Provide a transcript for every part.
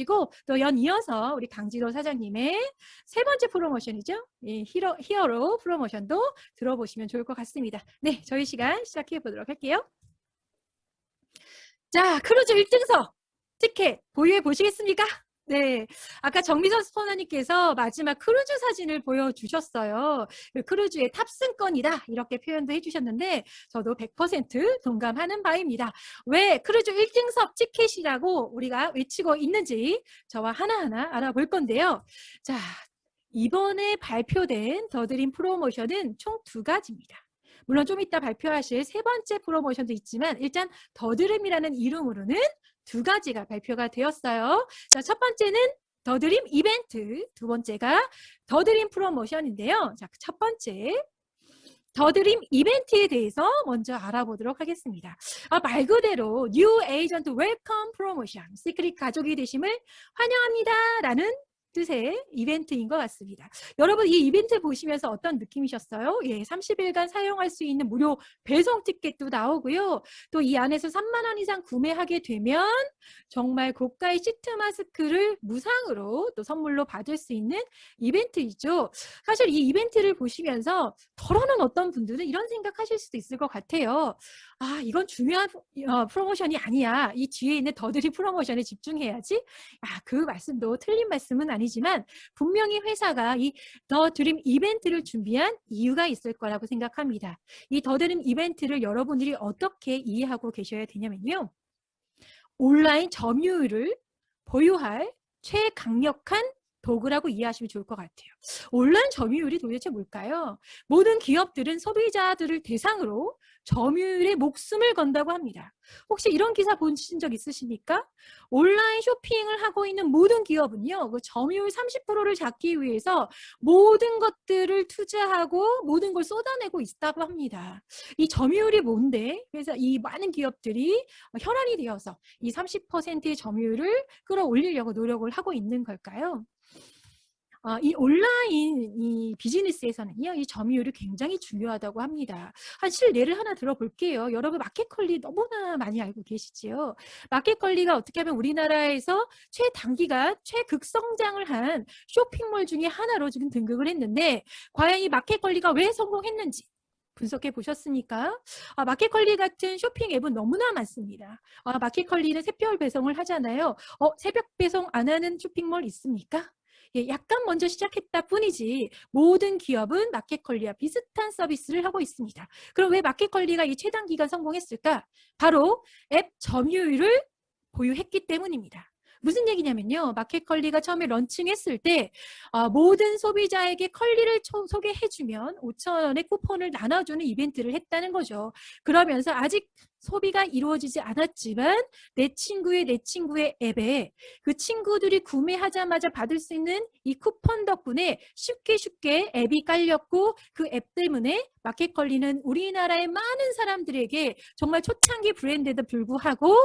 보시고 또 연이어서 우리 강지로 사장님의 세 번째 프로모션이죠. 예, 히어, 히어로 프로모션도 들어보시면 좋을 것 같습니다. 네, 저희 시간 시작해 보도록 할게요. 자, 크루즈 1등석 티켓 보유해 보시겠습니까? 네. 아까 정미선 스포너님께서 마지막 크루즈 사진을 보여주셨어요. 그 크루즈의 탑승권이다. 이렇게 표현도 해주셨는데, 저도 100% 동감하는 바입니다. 왜 크루즈 1등석 티켓이라고 우리가 외치고 있는지 저와 하나하나 알아볼 건데요. 자, 이번에 발표된 더드림 프로모션은 총 두 가지입니다. 물론 좀 이따 발표하실 세 번째 프로모션도 있지만 일단 더드림이라는 이름으로는 두 가지가 발표가 되었어요. 자, 첫 번째는 더드림 이벤트, 두 번째가 더드림 프로모션인데요. 자, 첫 번째 더드림 이벤트에 대해서 먼저 알아보도록 하겠습니다. 아, 말 그대로 뉴 에이전트 웰컴 프로모션, 시크릿 가족이 되심을 환영합니다. 라는 뜻의 이벤트인 것 같습니다. 여러분 이 이벤트 보시면서 어떤 느낌이셨어요? 예, 30일간 사용할 수 있는 무료 배송 티켓도 나오고요. 또 이 안에서 3만 원 이상 구매하게 되면 정말 고가의 시트 마스크를 무상으로 또 선물로 받을 수 있는 이벤트이죠. 사실 이 이벤트를 보시면서 덜어는 어떤 분들은 이런 생각하실 수도 있을 것 같아요. 아, 이건 중요한 어, 프로모션이 아니야. 이 뒤에 있는 더드리 프로모션에 집중해야지. 아, 그 말씀도 틀린 말씀은 아니지만 분명히 회사가 이 더 드림 이벤트를 준비한 이유가 있을 거라고 생각합니다. 이 더 드림 이벤트를 여러분들이 어떻게 이해하고 계셔야 되냐면요. 온라인 점유율을 보유할 최강력한 도구라고 이해하시면 좋을 것 같아요. 온라인 점유율이 도대체 뭘까요? 모든 기업들은 소비자들을 대상으로 점유율에 목숨을 건다고 합니다. 혹시 이런 기사 보신 적 있으십니까? 온라인 쇼핑을 하고 있는 모든 기업은요, 그 점유율 30%를 잡기 위해서 모든 것들을 투자하고 모든 걸 쏟아내고 있다고 합니다. 이 점유율이 뭔데? 그래서 이 많은 기업들이 혈안이 되어서 이 30%의 점유율을 끌어올리려고 노력을 하고 있는 걸까요? 어, 이 온라인 이 비즈니스에서는요, 이 점유율이 굉장히 중요하다고 합니다. 한 실례를 하나 들어볼게요. 여러분 마켓컬리 너무나 많이 알고 계시지요. 마켓컬리가 어떻게 하면 우리나라에서 최단기간 최극성장을 한 쇼핑몰 중에 하나로 지금 등극을 했는데 과연 이 마켓컬리가 왜 성공했는지 분석해 보셨습니까? 아, 마켓컬리 같은 쇼핑 앱은 너무나 많습니다. 아, 마켓컬리는 새벽 배송을 하잖아요. 어, 새벽 배송 안 하는 쇼핑몰 있습니까? 예, 약간 먼저 시작했다 뿐이지 모든 기업은 마켓컬리와 비슷한 서비스를 하고 있습니다. 그럼 왜 마켓컬리가 이 최단 기간 성공했을까? 바로 앱 점유율을 보유했기 때문입니다. 무슨 얘기냐면요. 마켓컬리가 처음에 런칭했을 때 어, 모든 소비자에게 컬리를 초, 소개해주면 5천 원의 쿠폰을 나눠주는 이벤트를 했다는 거죠. 그러면서 아직 소비가 이루어지지 않았지만 내 친구의 내 친구의 앱에 그 친구들이 구매하자마자 받을 수 있는 이 쿠폰 덕분에 쉽게 쉽게 앱이 깔렸고 그 앱 때문에 마켓컬리는 우리나라의 많은 사람들에게 정말 초창기 브랜드에도 불구하고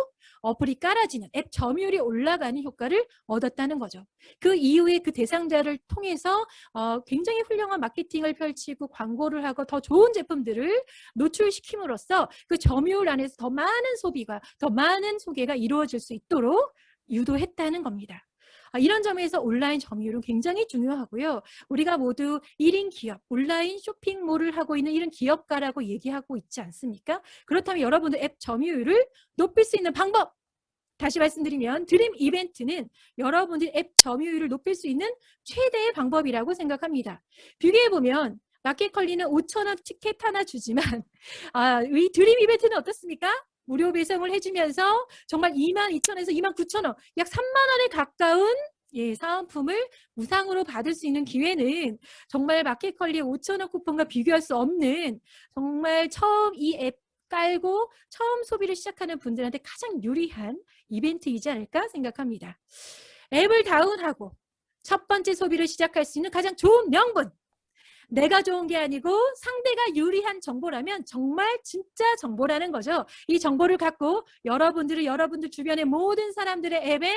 어플이 깔아지는 앱 점유율이 올라가는 효과를 얻었다는 거죠. 그 이후에 그 대상자를 통해서 어, 굉장히 훌륭한 마케팅을 펼치고 광고를 하고 더 좋은 제품들을 노출시킴으로써 그 점유율 안에 안에서 더 많은 소비가, 더 많은 소개가 이루어질 수 있도록 유도했다는 겁니다. 아, 이런 점에서 온라인 점유율은 굉장히 중요하고요. 우리가 모두 1인 기업, 온라인 쇼핑몰을 하고 있는 이런 기업가라고 얘기하고 있지 않습니까? 그렇다면 여러분들 앱 점유율을 높일 수 있는 방법! 다시 말씀드리면 드림 이벤트는 여러분들 앱 점유율을 높일 수 있는 최대의 방법이라고 생각합니다. 비교해보면 마켓컬리는 5천원 티켓 하나 주지만 아, 이 드림 이벤트는 어떻습니까? 무료 배송을 해주면서 정말 2만 2천에서 2만 9천 원, 약 3만 원에 가까운 예, 사은품을 무상으로 받을 수 있는 기회는 정말 마켓컬리의 5천 원 쿠폰과 비교할 수 없는 정말 처음 이 앱 깔고 처음 소비를 시작하는 분들한테 가장 유리한 이벤트이지 않을까 생각합니다. 앱을 다운하고 첫 번째 소비를 시작할 수 있는 가장 좋은 명분 내가 좋은 게 아니고 상대가 유리한 정보라면 정말 진짜 정보라는 거죠. 이 정보를 갖고 여러분들은 여러분들 주변의 모든 사람들의 앱에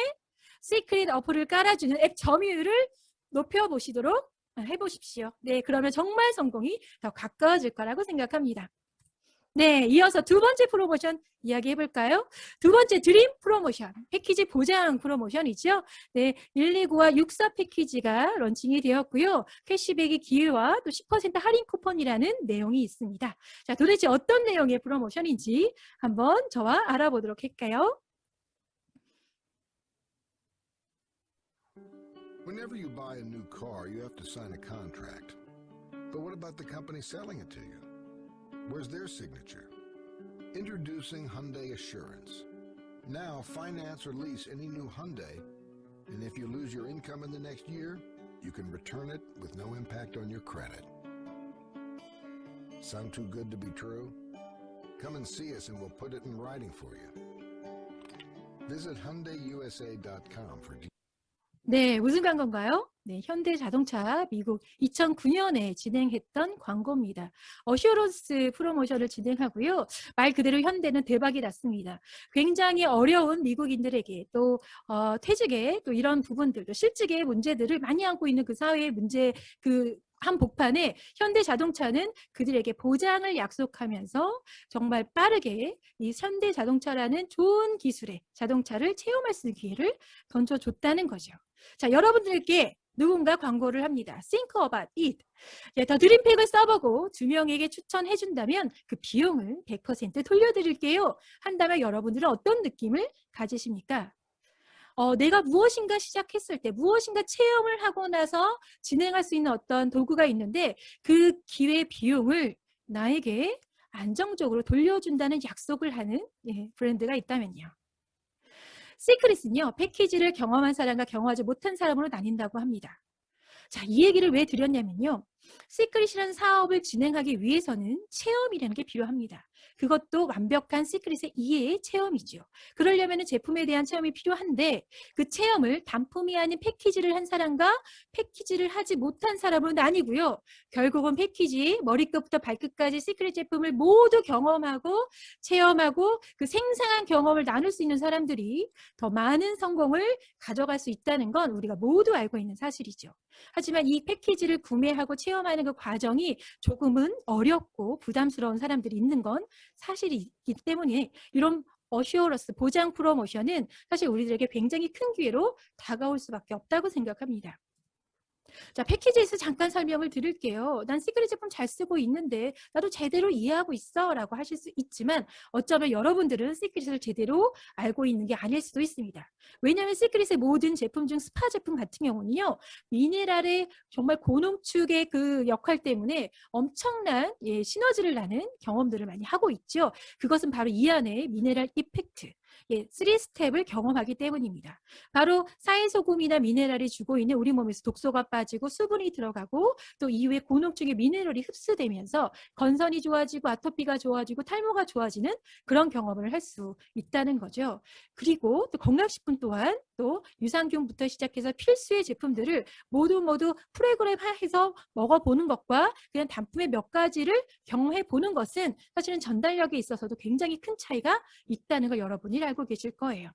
시크릿 어플을 깔아주는 앱 점유율을 높여보시도록 해보십시오. 네, 그러면 정말 성공이 더 가까워질 거라고 생각합니다. 네, 이어서 두 번째 프로모션 이야기해 볼까요? 두 번째 드림 프로모션, 패키지 보장 프로모션이죠. 네, 129와 64 패키지가 런칭이 되었고요. 캐시백의 기회와 또 10% 할인 쿠폰이라는 내용이 있습니다. 자, 도대체 어떤 내용의 프로모션인지 한번 저와 알아보도록 할까요? Whenever you buy a new car, you have to sign a contract. But what about the company selling it to you? Where's their signature? Introducing Hyundai Assurance. Now, finance or lease any new Hyundai, and if you lose your income in the next year, you can return it with no impact on your credit. Sound too good to be true? Come and see us and we'll put it in writing for you. Visit HyundaiUSA.com for details. 네, 무슨 광고인가요? 네, 현대자동차 미국 2009년에 진행했던 광고입니다. 어슈런스 프로모션을 진행하고요. 말 그대로 현대는 대박이 났습니다. 굉장히 어려운 미국인들에게 또 어, 퇴직에 또 이런 부분들도 실직의 문제들을 많이 안고 있는 그 사회의 문제 그 한 복판에 현대자동차는 그들에게 보장을 약속하면서 정말 빠르게 이 현대자동차라는 좋은 기술의 자동차를 체험할 수 있는 기회를 던져줬다는 거죠. 자, 여러분들께 누군가 광고를 합니다. Think about it. 예, 더 드림팩을 써보고 두 명에게 추천해준다면 그 비용을 100% 돌려드릴게요. 한다면 여러분들은 어떤 느낌을 가지십니까? 어, 내가 무엇인가 시작했을 때 무엇인가 체험을 하고 나서 진행할 수 있는 어떤 도구가 있는데 그 기회 비용을 나에게 안정적으로 돌려준다는 약속을 하는 예, 브랜드가 있다면요. 시크릿은요, 패키지를 경험한 사람과 경험하지 못한 사람으로 나뉜다고 합니다. 자, 이 얘기를 왜 드렸냐면요. 시크릿이라는 사업을 진행하기 위해서는 체험이라는 게 필요합니다. 그것도 완벽한 시크릿의 이해의 체험이죠. 그러려면 제품에 대한 체험이 필요한데 그 체험을 단품이 아닌 패키지를 한 사람과 패키지를 하지 못한 사람으로 나뉘고요. 결국은 패키지 머리끝부터 발끝까지 시크릿 제품을 모두 경험하고 체험하고 그 생생한 경험을 나눌 수 있는 사람들이 더 많은 성공을 가져갈 수 있다는 건 우리가 모두 알고 있는 사실이죠. 하지만 이 패키지를 구매하고 체험하는 그 과정이 조금은 어렵고 부담스러운 사람들이 있는 건 사실이기 때문에 이런 어시어러스 보장 프로모션은 사실 우리들에게 굉장히 큰 기회로 다가올 수밖에 없다고 생각합니다. 자, 패키지에서 잠깐 설명을 드릴게요. 난 시크릿 제품 잘 쓰고 있는데 나도 제대로 이해하고 있어 라고 하실 수 있지만 어쩌면 여러분들은 시크릿을 제대로 알고 있는 게 아닐 수도 있습니다. 왜냐하면 시크릿의 모든 제품 중 스파 제품 같은 경우는요. 미네랄의 정말 고농축의 그 역할 때문에 엄청난 예, 시너지를 나는 경험들을 많이 하고 있죠. 그것은 바로 이 안에 미네랄 이펙트 예, 3스텝을 경험하기 때문입니다. 바로 사이소금이나 미네랄이 주고 있는 우리 몸에서 독소가 빠지고 수분이 들어가고 또 이후에 고농축의 미네랄이 흡수되면서 건선이 좋아지고 아토피가 좋아지고 탈모가 좋아지는 그런 경험을 할 수 있다는 거죠. 그리고 또 건강식품 또한 또 유산균부터 시작해서 필수의 제품들을 모두 모두 프로그램해서 먹어보는 것과 그냥 단품의 몇 가지를 경험해 보는 것은 사실은 전달력에 있어서도 굉장히 큰 차이가 있다는 걸 여러분이 알고 계실 거예요.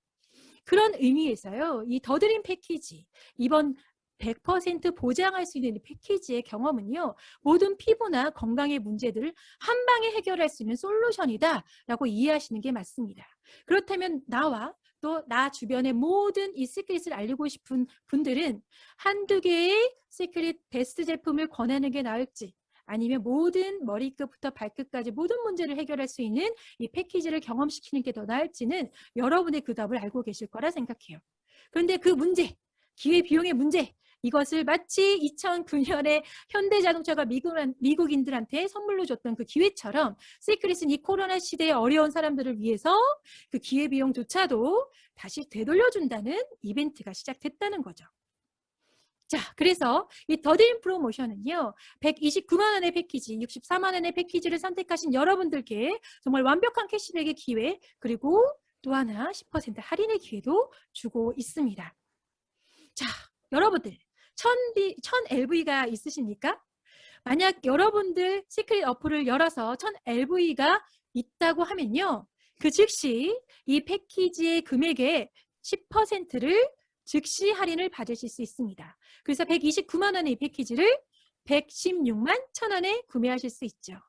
그런 의미에서요, 이 더드림 패키지, 이번 100% 보장할 수 있는 이 패키지의 경험은요, 모든 피부나 건강의 문제들을 한 방에 해결할 수 있는 솔루션이다 라고 이해하시는 게 맞습니다. 그렇다면 나와 또 나 주변의 모든 이 시크릿을 알리고 싶은 분들은 한두 개의 시크릿 베스트 제품을 권하는 게 나을지 아니면 모든 머리끝부터 발끝까지 모든 문제를 해결할 수 있는 이 패키지를 경험시키는 게 더 나을지는 여러분의 그 답을 알고 계실 거라 생각해요. 그런데 그 문제, 기회 비용의 문제, 이것을 마치 2009년에 현대자동차가 미국, 미국인들한테 선물로 줬던 그 기회처럼 시크릿은 이 코로나 시대에 어려운 사람들을 위해서 그 기회비용조차도 다시 되돌려준다는 이벤트가 시작됐다는 거죠. 자, 그래서 이 더드림 프로모션은요, 129만 원의 패키지, 64만 원의 패키지를 선택하신 여러분들께 정말 완벽한 캐시백의 기회, 그리고 또 하나 10% 할인의 기회도 주고 있습니다. 자, 여러분들, 1000B, 1000LV가 있으십니까? 만약 여러분들 시크릿 어플을 열어서 1000LV가 있다고 하면요, 그 즉시 이 패키지의 금액의 10%를 즉시 할인을 받으실 수 있습니다. 그래서 129만 원의 이 패키지를 116만 1천 원에 구매하실 수 있죠.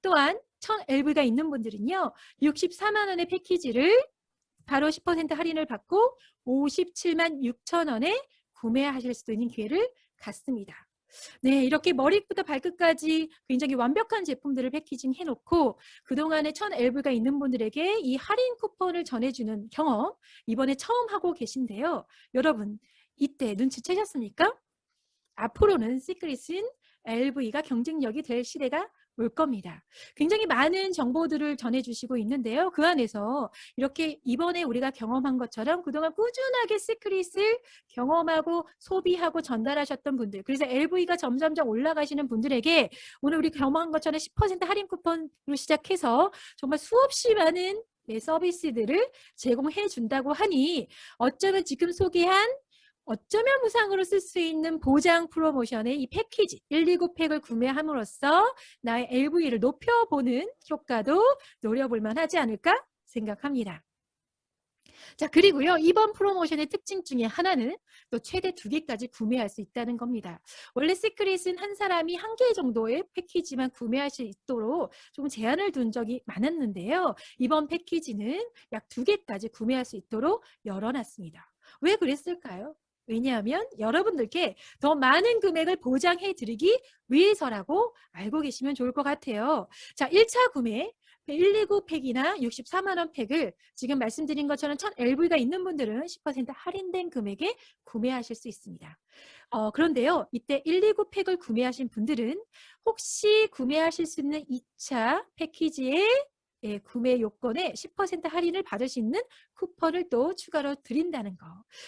또한 1000LV가 있는 분들은요. 64만 원의 패키지를 바로 10% 할인을 받고 57만 6천 원에 구매하실 수 있는 기회를 갖습니다. 네, 이렇게 머리부터 발끝까지 굉장히 완벽한 제품들을 패키징 해놓고 그동안에 1000LV가 있는 분들에게 이 할인 쿠폰을 전해주는 경험 이번에 처음 하고 계신데요. 여러분, 이때 눈치채셨습니까? 앞으로는 시크릿은 LV가 경쟁력이 될 시대가 올 겁니다. 굉장히 많은 정보들을 전해주시고 있는데요. 그 안에서 이렇게 이번에 우리가 경험한 것처럼 그동안 꾸준하게 시크릿을 경험하고 소비하고 전달하셨던 분들, 그래서 LV가 점점점 올라가시는 분들에게 오늘 우리 경험한 것처럼 10% 할인 쿠폰으로 시작해서 정말 수없이 많은 네, 서비스들을 제공해 준다고 하니 어쩌면 지금 소개한 어쩌면 무상으로 쓸 수 있는 보장 프로모션의 이 패키지 129 팩을 구매함으로써 나의 LV를 높여보는 효과도 노려볼 만하지 않을까 생각합니다. 자, 그리고요, 이번 프로모션의 특징 중에 하나는 또 최대 두 개까지 구매할 수 있다는 겁니다. 원래 시크릿은 한 사람이 한 개 정도의 패키지만 구매할 수 있도록 조금 제한을 둔 적이 많았는데요. 이번 패키지는 약 두 개까지 구매할 수 있도록 열어놨습니다. 왜 그랬을까요? 왜냐하면 여러분들께 더 많은 금액을 보장해 드리기 위해서라고 알고 계시면 좋을 것 같아요. 자, 1차 구매 129 팩이나 64만 원 팩을 지금 말씀드린 것처럼 1000LV가 있는 분들은 10% 할인된 금액에 구매하실 수 있습니다. 어, 그런데요. 이때 129 팩을 구매하신 분들은 혹시 구매하실 수 있는 2차 패키지의 예, 구매 요건에 10% 할인을 받을 수 있는 쿠폰을 또 추가로 드린다는 거.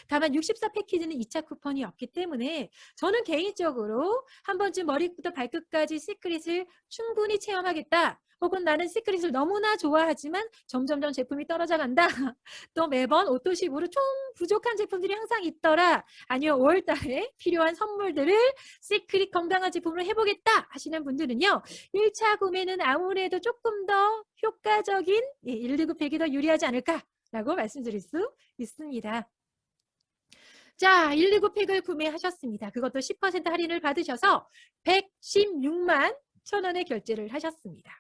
다만 64 패키지는 2차 쿠폰이 없기 때문에 저는 개인적으로 한 번쯤 머리부터 발끝까지 시크릿을 충분히 체험하겠다. 혹은 나는 시크릿을 너무나 좋아하지만 점점점 제품이 떨어져 간다. 또 매번 오토십으로 좀 부족한 제품들이 항상 있더라. 아니요, 5월달에 필요한 선물들을 시크릿 건강한 제품으로 해보겠다 하시는 분들은요. 1차 구매는 아무래도 조금 더 효과적인 119 팩이 더 유리하지 않을까라고 말씀드릴 수 있습니다. 자, 119 팩을 구매하셨습니다. 그것도 10% 할인을 받으셔서 116만 천 원의 결제를 하셨습니다.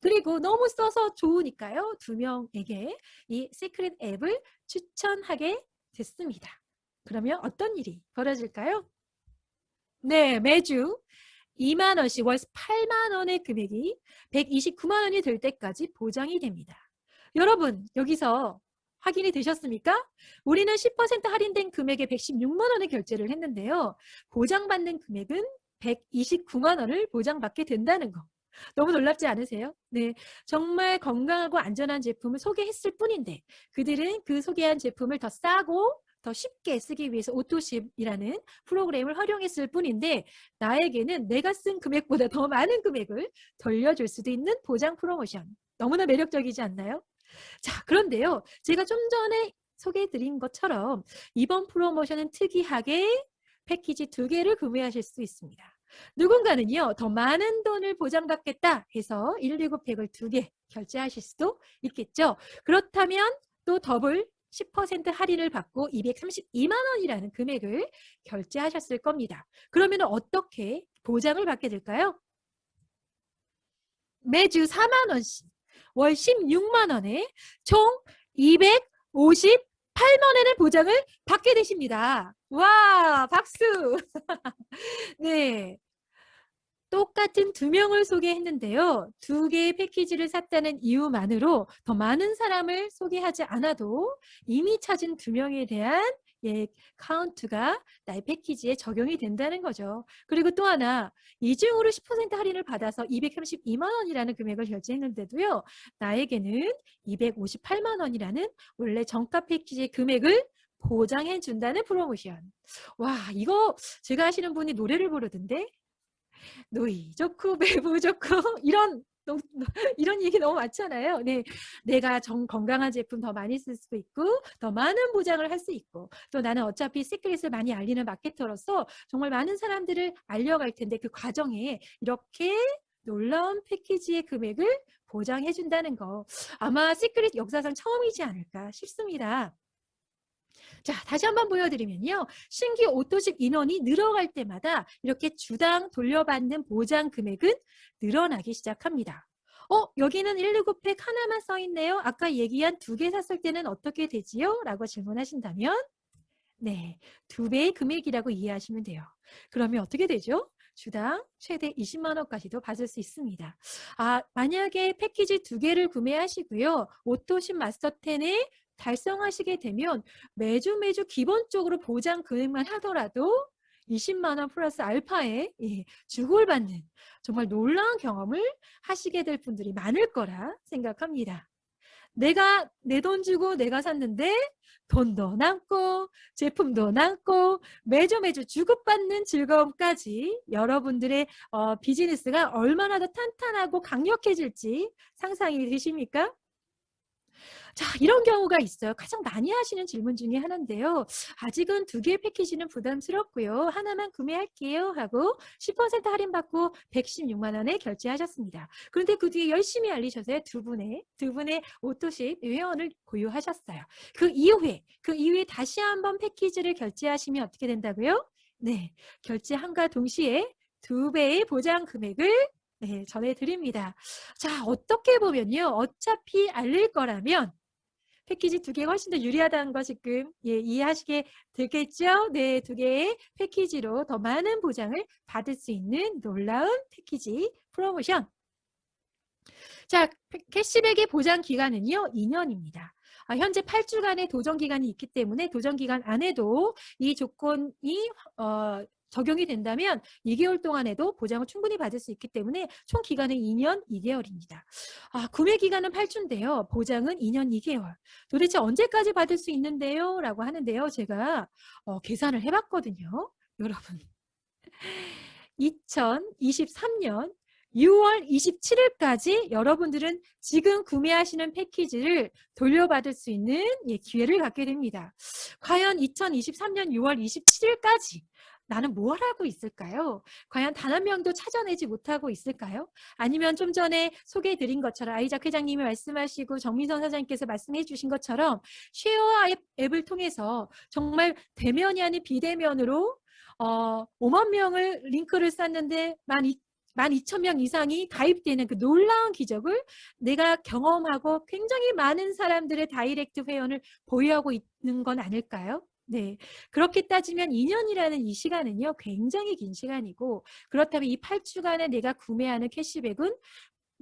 그리고 너무 써서 좋으니까요. 두 명에게 이 시크릿 앱을 추천하게 됐습니다. 그러면 어떤 일이 벌어질까요? 네, 매주 2만 원씩 월 8만 원의 금액이 129만 원이 될 때까지 보장이 됩니다. 여러분, 여기서 확인이 되셨습니까? 우리는 10% 할인된 금액에 116만 원의 결제를 했는데요. 보장받는 금액은 129만 원을 보장받게 된다는 거. 너무 놀랍지 않으세요? 네. 정말 건강하고 안전한 제품을 소개했을 뿐인데 그들은 그 소개한 제품을 더 싸고 더 쉽게 쓰기 위해서 오토십이라는 프로그램을 활용했을 뿐인데 나에게는 내가 쓴 금액보다 더 많은 금액을 돌려줄 수도 있는 보장 프로모션. 너무나 매력적이지 않나요? 자, 그런데요. 제가 좀 전에 소개해드린 것처럼 이번 프로모션은 특이하게 패키지 두 개를 구매하실 수 있습니다. 누군가는요, 더 많은 돈을 보장받겠다 해서 119 팩을 두 개 결제하실 수도 있겠죠. 그렇다면 또 더블 10% 할인을 받고 232만 원이라는 금액을 결제하셨을 겁니다. 그러면 어떻게 보장을 받게 될까요? 매주 4만 원씩 월 16만 원에 총 258만 원의 보장을 받게 되십니다. 와, 박수! 네. 똑같은 두 명을 소개했는데요. 두 개의 패키지를 샀다는 이유만으로 더 많은 사람을 소개하지 않아도 이미 찾은 두 명에 대한 예, 카운트가 나의 패키지에 적용이 된다는 거죠. 그리고 또 하나, 이중으로 10% 할인을 받아서 232만 원이라는 금액을 결제했는데도요, 나에게는 258만 원이라는 원래 정가 패키지의 금액을 보장해 준다는 프로모션. 와, 이거 제가 아시는 분이 노래를 부르던데 노이 좋고 배부 좋고 이런 너무- 이런 얘기 너무 많잖아요. 네, 내가 정 건강한 제품 더 많이 쓸수 있고 더 많은 보장을 할 수 있고 또 나는 어차피 시크릿을 많이 알리는 마케터로서 정말 많은 사람들을 알려갈 텐데 그 과정에 이렇게 놀라운 패키지의 금액을 보장해 준다는 거 아마 시크릿 역사상 처음이지 않을까 싶습니다. 자, 다시 한번 보여드리면요. 신규 오토식 인원이 늘어갈 때마다 이렇게 주당 돌려받는 보장 금액은 늘어나기 시작합니다. 어, 여기는 119팩 하나만 써 있네요. 아까 얘기한 두 개 샀을 때는 어떻게 되지요? 라고 질문하신다면 네, 두 배의 금액이라고 이해하시면 돼요. 그러면 어떻게 되죠? 주당 최대 20만 원까지도 받을 수 있습니다. 아, 만약에 패키지 두 개를 구매하시고요. 오토신 마스터 10에 달성하시게 되면 매주 매주 기본적으로 보장 금액만 하더라도 20만 원 플러스 알파에 예, 주고를 받는 정말 놀라운 경험을 하시게 될 분들이 많을 거라 생각합니다. 내가 내 돈 주고 내가 샀는데 돈도 남고 제품도 남고 매주 매주 주고받는 즐거움까지 여러분들의 어, 비즈니스가 얼마나 더 탄탄하고 강력해질지 상상이 되십니까? 자, 이런 경우가 있어요. 가장 많이 하시는 질문 중에 하나인데요. 아직은 두 개의 패키지는 부담스럽고요. 하나만 구매할게요 하고 10% 할인받고 116만 원에 결제하셨습니다. 그런데 그 뒤에 열심히 알리셔서 두 분의 두 분의 오토십 회원을 고유하셨어요. 그 이후에 그 이후에 다시 한번 패키지를 결제하시면 어떻게 된다고요? 네, 결제함과 동시에 두 배의 보장 금액을 네, 전해드립니다. 자, 어떻게 보면요. 어차피 알릴 거라면 패키지 두 개가 훨씬 더 유리하다는 거 지금 예, 이해하시게 되겠죠? 네, 두 개의 패키지로 더 많은 보장을 받을 수 있는 놀라운 패키지 프로모션. 자, 패- 캐시백의 보장 기간은요, 2년입니다. 아, 현재 8주간의 도전 기간이 있기 때문에 도전 기간 안에도 이 조건이 어, 적용이 된다면 2개월 동안에도 보장을 충분히 받을 수 있기 때문에 총 기간은 2년 2개월입니다. 아, 구매 기간은 8주인데요. 보장은 2년 2개월. 도대체 언제까지 받을 수 있는데요? 라고 하는데요. 제가 어, 계산을 해봤거든요. 여러분. 2023년 6월 27일까지 여러분들은 지금 구매하시는 패키지를 돌려받을 수 있는 예, 기회를 갖게 됩니다. 과연 2023년 6월 27일까지 나는 뭘 하고 있을까요? 과연 단 한 명도 찾아내지 못하고 있을까요? 아니면 좀 전에 소개해드린 것처럼 아이작 회장님이 말씀하시고 정민선 사장님께서 말씀해 주신 것처럼 쉐어 앱, 앱을 통해서 정말 대면이 아닌 비대면으로 어, 5만 명을 링크를 쌌는데 만 12,000명 이상이 가입되는 그 놀라운 기적을 내가 경험하고 굉장히 많은 사람들의 다이렉트 회원을 보유하고 있는 건 아닐까요? 네. 그렇게 따지면 2년이라는 이 시간은요, 굉장히 긴 시간이고, 그렇다면 이 8주간에 내가 구매하는 캐시백은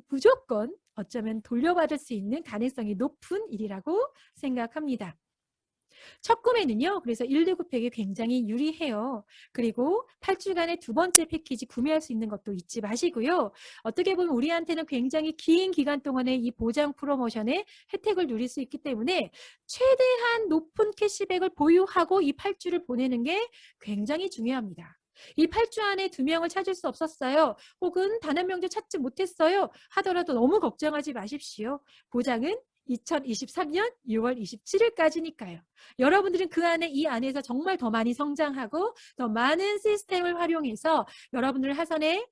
무조건 어쩌면 돌려받을 수 있는 가능성이 높은 일이라고 생각합니다. 첫 구매는요, 그래서 119팩이 굉장히 유리해요. 그리고 8주간의 두 번째 패키지 구매할 수 있는 것도 잊지 마시고요. 어떻게 보면 우리한테는 굉장히 긴 기간 동안에 이 보장 프로모션의 혜택을 누릴 수 있기 때문에 최대한 높은 캐시백을 보유하고 이 8주를 보내는 게 굉장히 중요합니다. 이 8주 안에 두 명을 찾을 수 없었어요. 혹은 단 한 명도 찾지 못했어요. 하더라도 너무 걱정하지 마십시오. 보장은 2023년 6월 27일까지니까요. 여러분들은 그 안에 이 안에서 정말 더 많이 성장하고 더 많은 시스템을 활용해서 여러분들 하선에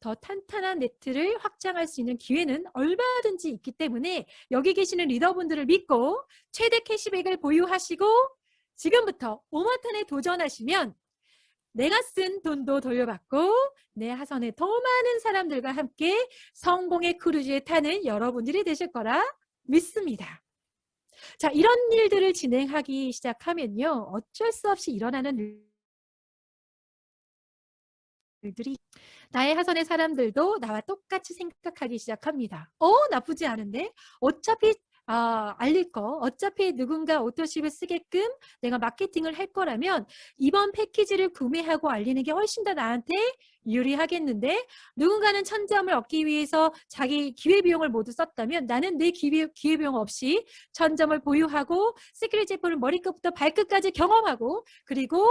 더 탄탄한 네트를 확장할 수 있는 기회는 얼마든지 있기 때문에 여기 계시는 리더분들을 믿고 최대 캐시백을 보유하시고 지금부터 오마탄에 도전하시면 내가 쓴 돈도 돌려받고 내 하선에 더 많은 사람들과 함께 성공의 크루즈에 타는 여러분들이 되실 거라 믿습니다. 자, 이런 일들을 진행하기 시작하면요. 어쩔 수 없이 일어나는 일들이 나의 하선의 사람들도 나와 똑같이 생각하기 시작합니다. 어, 나쁘지 않은데? 어차피 아, 알릴 거, 어차피 누군가 오토십을 쓰게끔 내가 마케팅을 할 거라면 이번 패키지를 구매하고 알리는 게 훨씬 더 나한테 유리하겠는데 누군가는 천점을 얻기 위해서 자기 기회비용을 모두 썼다면 나는 내 기회, 기회비용 없이 천점을 보유하고 시크릿 제품을 머리끝부터 발끝까지 경험하고 그리고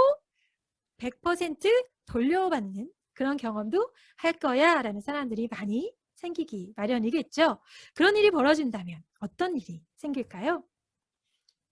100% 돌려받는 그런 경험도 할 거야 라는 사람들이 많이 생기기 마련이겠죠. 그런 일이 벌어진다면 어떤 일이 생길까요?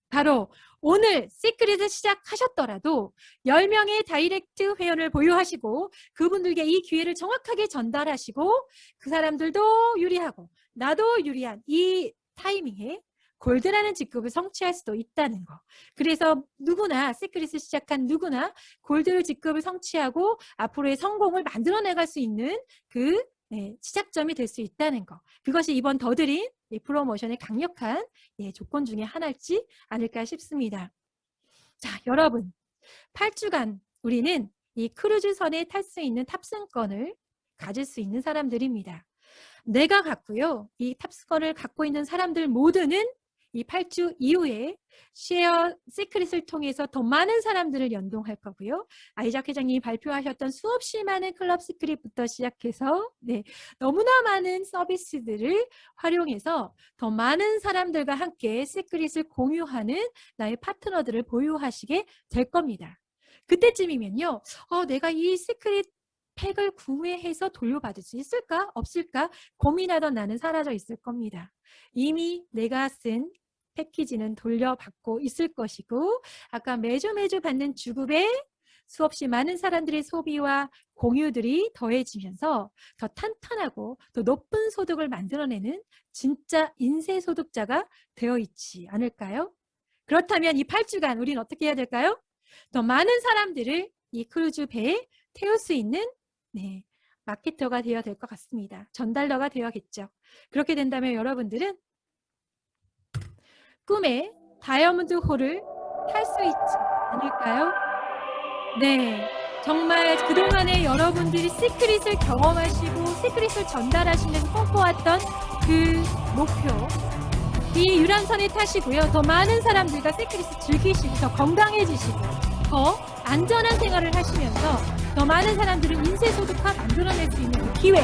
바로 오늘 시크릿을 시작하셨더라도 10명의 다이렉트 회원을 보유하시고 그분들께 이 기회를 정확하게 전달하시고 그 사람들도 유리하고 나도 유리한 이 타이밍에 골드라는 직급을 성취할 수도 있다는 거. 그래서 누구나 시크릿을 시작한 누구나 골드를 직급을 성취하고 앞으로의 성공을 만들어 나갈 수 있는 그 네, 시작점이 될 수 있다는 거. 그것이 이번 더 드린 이 프로모션의 강력한 예, 조건 중에 하나일지 않을까 싶습니다. 자, 여러분. 8주간 우리는 이 크루즈선에 탈 수 있는 탑승권을 가질 수 있는 사람들입니다. 내가 갖고요. 이 탑승권을 갖고 있는 사람들 모두는 이 8주 이후에 쉐어 시크릿을 통해서 더 많은 사람들을 연동할 거고요. 아이작 회장님이 발표하셨던 수없이 많은 클럽 시크릿부터 시작해서 네, 너무나 많은 서비스들을 활용해서 더 많은 사람들과 함께 시크릿을 공유하는 나의 파트너들을 보유하시게 될 겁니다. 그때쯤이면요. 어, 내가 이 시크릿 팩을 구매해서 돌려받을 수 있을까? 없을까? 고민하던 나는 사라져 있을 겁니다. 이미 내가 쓴 패키지는 돌려받고 있을 것이고 아까 매주 매주 받는 주급에 수없이 많은 사람들의 소비와 공유들이 더해지면서 더 탄탄하고 더 높은 소득을 만들어내는 진짜 인쇄 소득자가 되어 있지 않을까요? 그렇다면 이 8주간 우리는 어떻게 해야 될까요? 더 많은 사람들을 이 크루즈 배에 태울 수 있는 네, 마케터가 되어야 될 것 같습니다. 전달러가 되어야겠죠. 그렇게 된다면 여러분들은 꿈의 다이아몬드 홀을 탈 수 있지 않을까요? 네. 정말 그동안에 여러분들이 시크릿을 경험하시고 시크릿을 전달하시는 꿈꿔왔던 그 목표. 이 유람선에 타시고요. 더 많은 사람들과 시크릿을 즐기시고 더 건강해지시고 더 안전한 생활을 하시면서 더 많은 사람들을 인쇄소득화 만들어낼 수 있는 그 기회.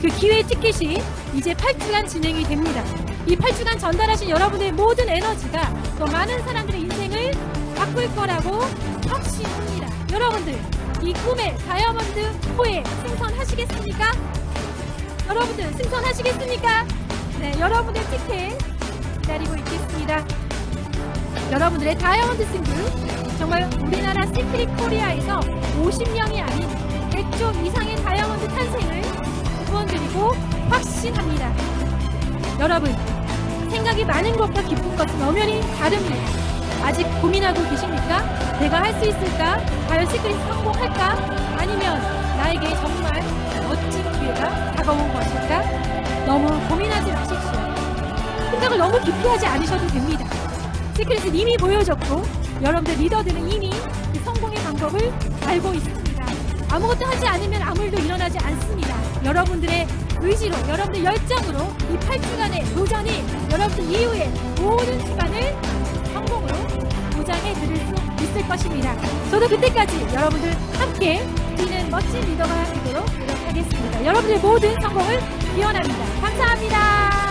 그 기회의 티켓이 이제 8주간 진행이 됩니다. 이 8주간 전달하신 여러분의 모든 에너지가 더 많은 사람들의 인생을 바꿀 거라고 확신합니다. 여러분들, 이 꿈의 다이아몬드 호에 승선하시겠습니까? 여러분들, 승선하시겠습니까? 네, 여러분의 티켓 기다리고 있겠습니다. 여러분들의 다이아몬드 승부, 정말 우리나라 시크릿 코리아에서 50명이 아닌 100조 이상의 다이아몬드 탄생을 후원드리고 확신합니다. 여러분, 생각이 많은 것과 기쁜 것은 엄연히 다릅니다. 아직 고민하고 계십니까? 내가 할 수 있을까? 과연 시크릿 성공할까? 아니면 나에게 정말 멋진 기회가 다가온 것일까? 너무 고민하지 마십시오. 생각을 너무 깊이 하지 않으셔도 됩니다. 시크릿은 이미 보여졌고 여러분들 리더들은 이미 그 성공의 방법을 알고 있습니다. 아무것도 하지 않으면 아무 일도 일어나지 않습니다. 여러분들의 의지로, 여러분들 열정으로 이 8주간의 도전이 여러분들 이후에 모든 시간을 성공으로 보장해 드릴 수 있을 것입니다. 저도 그때까지 여러분들 함께 뛰는 멋진 리더가 되도록 노력하겠습니다. 여러분들 모든 성공을 기원합니다. 감사합니다.